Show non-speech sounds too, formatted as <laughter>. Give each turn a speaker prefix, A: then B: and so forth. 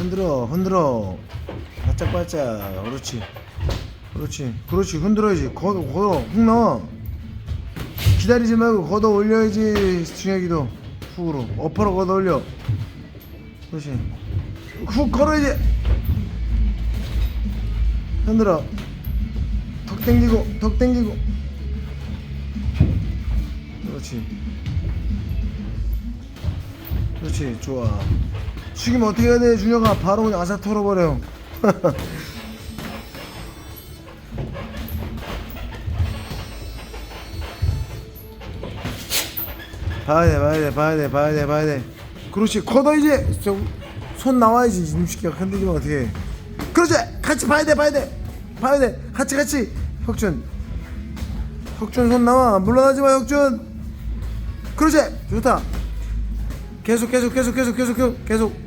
A: 흔들어 흔들어. 바짝바짝. 그렇지. 그렇지. 그렇지. 흔들어야지. 걷어 걷어. 훅 나와. 기다리지 말고 걷어 올려야지 중혁이도. 훅으로. 어퍼로 걷어 올려. 그렇지. 훅 걸어야지. 흔들어. 턱 당기고 턱 당기고. 그렇지. 그렇지. 좋아 죽이면 어떻게 해야 돼 준혁아? 바로 그냥 아사 털어버려 <laughs> 봐야 돼 봐야 돼 봐야 돼 봐야 돼 봐야 돼. 그렇지 걷어 이제. 저, 손 나와야지 이놈시키가 흔들리면 어떻게 해. 그렇지 같이 봐야 돼 봐야 돼. 봐야 돼. 같이 같이. 혁준. 혁준 손 나와. 물러나지 마 혁준. 그렇지 좋다. 계속 계속 계속 계속 계속 계속 계속